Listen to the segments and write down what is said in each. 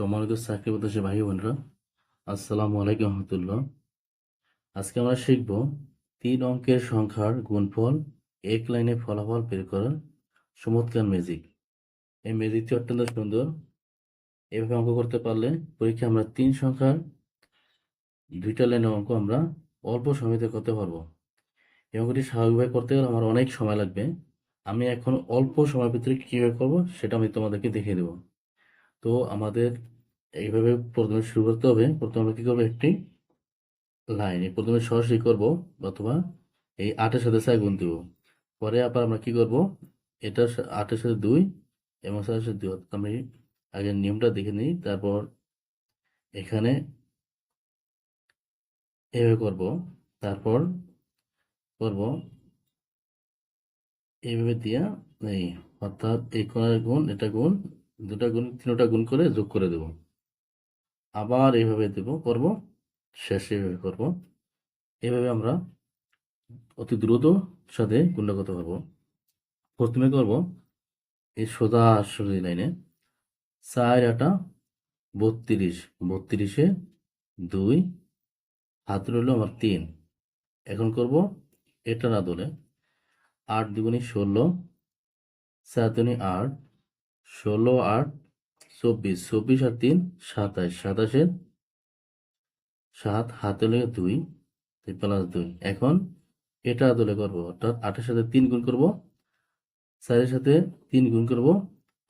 সম্মানিত চাকরি প্রত্যাশী ভাই বোনরা, আসসালামু আলাইকুম রহমতুল্লাহ। আজকে আমরা শিখব তিন অঙ্কের সংখ্যার গুণফল এক লাইনে ফলাফল বের করার চমৎকার ম্যাজিক এই ম্যাজিকটি অত্যন্ত সুন্দর। এভাবে অঙ্ক করতে পারলে পরীক্ষায় আমরা তিন সংখ্যার দুইটা লাইনের অঙ্ক আমরা অল্প সময়তে করতে পারব। এই অঙ্কটি স্বাভাবিকভাবে করতে গেলে আমার অনেক সময় লাগবে। আমি এখন অল্প সময়ের ভিতরে কীভাবে করব সেটা আমি তোমাদেরকে দেখিয়ে দেবো। তো আমাদের এইভাবে প্রথমে শুরু করতে হবে। প্রথমে আমরা কী করব একটি লাইন প্রথমে সরাসরি করব অথবা এই আটের সাথে চাই গুণ দেবো। পরে আবার আমরা কি করব? এটা আটের সাথে দুই এবং সাথে সাথে দুই। আমি আগে নিয়মটা দেখে নিই, তারপর এখানে এভাবে করব। তারপর করব এইভাবে দিয়া, এই অর্থাৎ এই কোণের গুণ, এটা গুণ দুটা গুণ, তিনটা গুণ করে যোগ করে দেব। আবার এইভাবে দেব, করব, শেষে এইভাবে করব। এইভাবে আমরা অতি দ্রুত সাথে গুণটা করতে পারব প্রথমে করব এই সোজা সোজা লাইনে, চার আটা বত্রিশ, বত্রিশে দুই, হাত রইল আমার তিন। এখন করব এটা না দলে আট দুগুণি ষোলো, সাত দুগুণি আট ষোলো আট, চব্বিশ চব্বিশ আর তিন, সাতাশ, সাতাশের সাত, হাতে লেগে দুই প্লাস দুই। এখন এটা আদলে করব, অর্থাৎ আটের সাথে তিন গুণ করব, চারের সাথে তিন গুণ করব,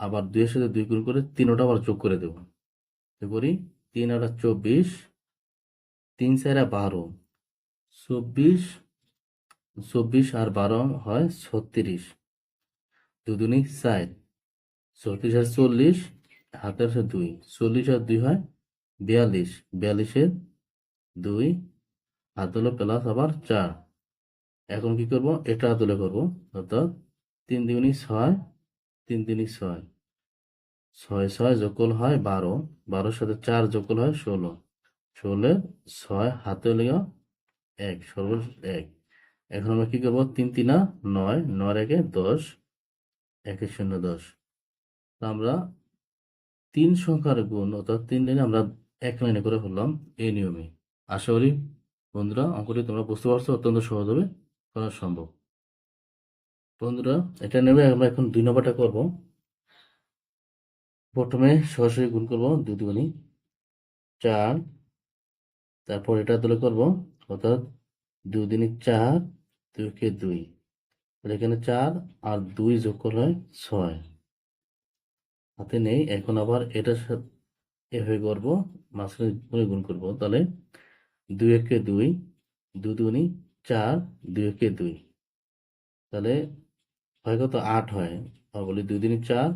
আবার দুইয়ের সাথে দুই গুণ করে তিনোটা আবার যোগ করে দেব। করি, তিন আটা চব্বিশ, তিন চারা বারো, চব্বিশ চব্বিশ আর বারো হয় ছত্রিশ। দুদুনি চার। চৌত্রিশ আর চল্লিশ হাতের সাথে দুই। চল্লিশ আর দুই হয় বিয়াল্লিশ। বিয়াল্লিশের দুই হাত হলো প্লাস আবার চার। এখন কি করব? এটা তুলে করব। অর্থাৎ তিন দুগুনি ছয়, তিন তিনই ছয়। ছয় ছয় যোগল হয় বারো। বারোর সাথে চার যোগল হয় ষোলো। ষোলো ছয় হাতে লেগে এক সর্বোচ্চ এক। এখন আমরা কি করব? তিন তিনা নয় নয় একে দশ, একে শূন্য দশ। আমরা তিন সংখ্যার গুণ অর্থাৎ তিন লাইনে আমরা এক লাইনে করে ফেললাম এই নিয়মে। আশা করি বন্ধুরা অঙ্কটি তোমরা বুঝতে পারছ, অত্যন্ত সহজ হবে করা সম্ভব। বন্ধুরা, এটা নেবে আমরা এখন দুই নম্বরটা করব। প্রথমে সরাসরি গুণ করব দুই দুগুণি চার, তারপর এটা তুলে করব অর্থাৎ দুই দিনই চার দুইকে দুই। এখানে চার আর দুই যোগ করলে হয় ছয়। হাতে নেই। এখন আবার এটার সাথে এভাবে করব, মাঝখানে গুণ করব। তাহলে দুই একে দুই দু দুগুণি চার, দুই একে দুই। তাহলে হয় কত? আট হয়। বলি দুই দিনই চার,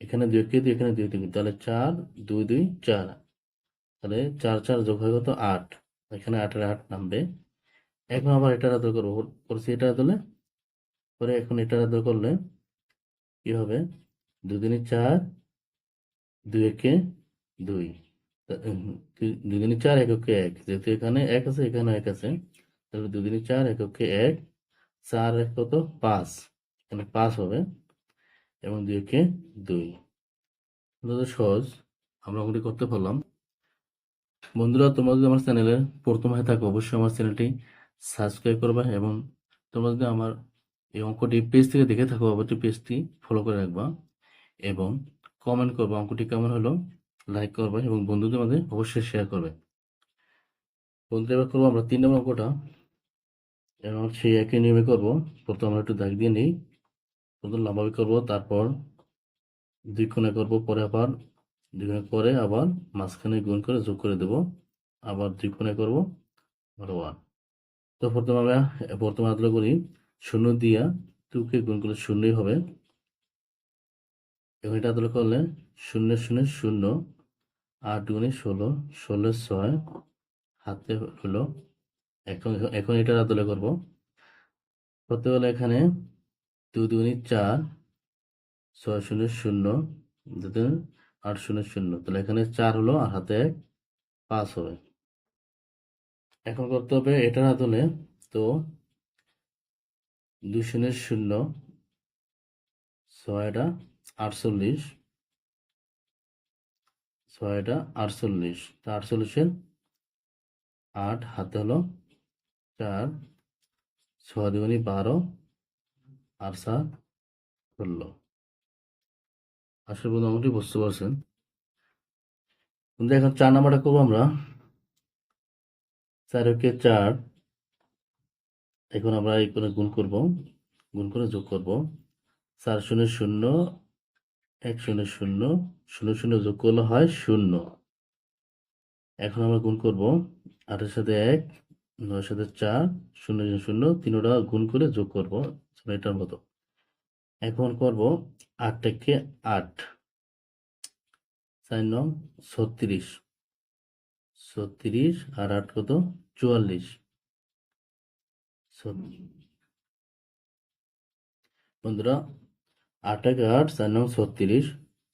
এখানে দুই একে দুই, এখানে দুই দুই। তাহলে চার, দুই দুই, চার। তাহলে চার চার যোগ হয় কত? আট। এখানে আটের আট নামবে। এখন আবার এটার আদর করব। করছি এটা আদলে? পরে এখন এটার আদর করলে কি হবে? দুদিনই চার দুই। একে দুই দুদিনই চার এককে এক। যেহেতু এখানে এক আছে এখানে এক আছে। তাহলে দুদিনই চার এককে এক, চার এক কত? পাঁচ। এখানে পাঁচ হবে। এবং দুই। একে দুই সহজ। আমরা ওগুলি করতে পারলাম। বন্ধুরা, তোমরা যদি আমার চ্যানেলের প্রথম হয়ে থাকো, অবশ্যই আমার চ্যানেলটি সাবস্ক্রাইব করবে এবং তোমরা যদি আমার এই অঙ্কটি পেজ থেকে দেখে থাকো, অবশ্যই পেজটি ফলো করে রাখবা। এবং কমেন্ট করবে। অঙ্কটি কেমন হলো? লাইক করবে এবং বন্ধুদের মধ্যে অবশ্যই শেয়ার করবে। বন্ধুরা এবার করব আমরা তিন নম্বর অঙ্কটা। এবং সেই একই নিয়মে করব। প্রথম আমরা একটু দাগ দিয়ে নিই। প্রথম লম্বাবি করব, তারপর দুই কোণে করব, পরে আবার দুই কোণে করে আবার মাঝখানে গুণ করে যোগ করে দেবো। আবার দুই কোণে করব ওয়ান তো প্রথমে আমরা প্রথমে আদলে করি, শূন্য দিয়া টুকে গুণ করলে শূন্যই হবে। এবং এটা আদলে করলে শূন্য শূন্য শূন্য আট দুগুণে ষোলো ষোলো ছয়, হাতে হলো এখন এখন এটা আদলে করব। করতে হলে এখানে দু দুগুণি চার, ছয় শূন্য শূন্য দুটো আট শূন্য শূন্য। তাহলে এখানে চার হলো আর হাতে পাঁচ হবে। এখন করতে হবে এটার আদলে তো দুই শূন্য শূন্য, ছয়টা আটচল্লিশ। ছয়টা আটচল্লিশ। তা আটচল্লিশের আট হাতে হলো চার। ছয় দুগুনি বারো আর সাত, ষোলো। আসলে আমাকে বুঝতে পারছেন। কিন্তু এখন চার নাম্বারটা করব আমরা। চার ওকে চার। এখন আমরা এই করে গুণ করব। গুণ করে যোগ করব। চার শূন্য শূন্য এক শূন্য শূন্য শূন্য শূন্য যোগ করলে হয় শূন্য। এখন আমরা গুণ করব আটের সাথে এক, নয়ের সাথে চার, শূন্য শূন্য তিনোটা গুণ করে যোগ করব এটার মতো। এখন করব আট থেকে আট। চার নং ছত্রিশ। ছত্রিশ আর আট কত? চুয়াল্লিশ। বন্ধুরা আট এক আট চার নং ছত্রিশ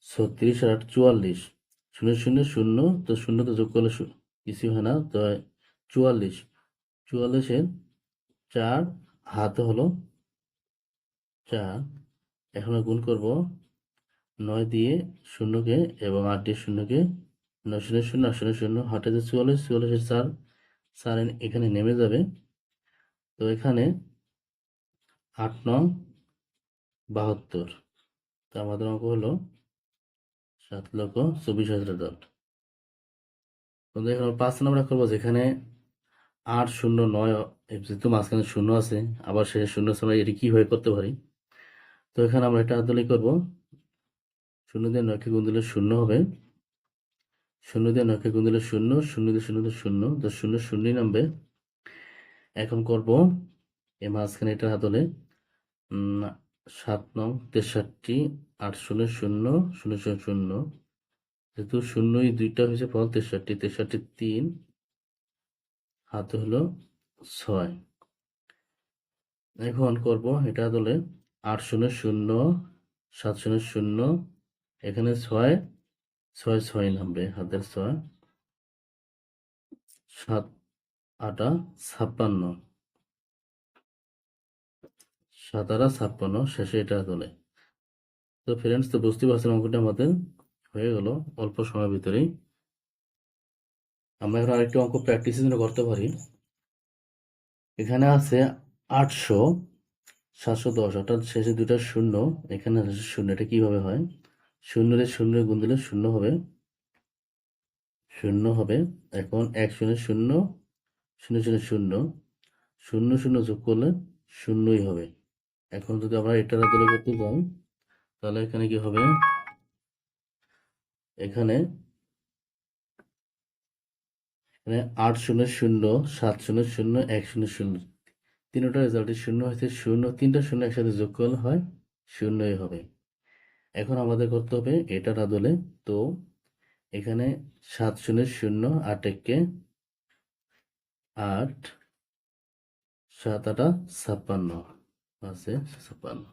ছত্রিশ আর আট, চুয়াল্লিশ। শূন্য শূন্য শূন্য, তো শূন্য তো যোগ করলে কিছু হয় না, তো চুয়াল্লিশ। চুয়াল্লিশের চার, হাতে হলো চার। এখন গুণ করব নয় দিয়ে শূন্যকে এবং আট দিয়ে শূন্যকে। নয়, শূন্য শূন্য, আট, শূন্য শূন্য, হাটে যে চুয়াল্লিশ, চুয়াল্লিশের চার চার এখানে নেমে যাবে। তো এখানে আট নং বাহাত্তর। তো আমাদের অঙ্ক হলো সাত লক্ষ চব্বিশ হাজার বন্ধু এখন আমরা পাঁচ নাম্বার করব যেখানে আট শূন্য নয় এ যেহেতু মাঝখানে শূন্য আছে, আবার শেষে শূন্য আমরা এটি কীভাবে করতে পারি? তো এখানে আমরা এটা আদলি করব। শূন্য দিয়ে নয়কে গুণ দিলে শূন্য হবে। শূন্য দিয়ে নয়কে গুণ দিলে শূন্য শূন্য দিয়ে শূন্য দিয়ে শূন্য, তো শূন্য শূন্যই নামবে। এখন করব এই মাঝখানে এটা আদলে সাত নং তেষট্টি, আট শূন্য শূন্য শূন্য শূন্য শূন্য। যেহেতু শূন্যই দুইটা হয়েছে, ফল তেষট্টি তেষট্টি তিন, হাতে হলো ছয়। এখন করব, এটা আদলে আট শূন্য শূন্য, সাত শূন্য শূন্য, এখানে ছয় ছয় ছয় নামবে, হাতের ছয়। সাত, আটা, ছাপ্পান্ন। সাত আটা ছাপ্পান্ন, শেষে এটা তোলে তো ফ্রেন্ডস তো বুঝতে পারছেন অঙ্কটা আমাদের হয়ে গেল অল্প সময়ের ভিতরেই। আমরা এখন আরেকটি অঙ্ক প্র্যাকটিসের জন্য করতে পারি। এখানে আছে আটশো সাতশো দশ, অর্থাৎ শেষে দুটা শূন্য, এখানে আছে শূন্য, এটা কীভাবে হয়? শূন্যের শূন্য গুণ দিলে শূন্য হবে। শূন্য হবে, এখন এক শূন্য শূন্য শূন্য শূন্য শূন্য শূন্য শূন্য যোগ করলে শূন্যই হবে। এখন যদি আমরা এটার আদলে করতে যাই, তাহলে এখানে কি হবে? এখানে এখানে আট শূন্য শূন্য, সাত শূন্য শূন্য, এক শূন্য শূন্য। তিনটা রেজাল্টে শূন্য হয়েছে, শূন্য, তিনটা শূন্য একসাথে যোগ করলে হয় শূন্যই হবে। এখন আমাদের করতে হবে এটার আদলে তো এখানে সাত শূন্য শূন্য, আট একে আট, সাত আটা ছাপ্পান্ন। আছে ছাপ্পান্ন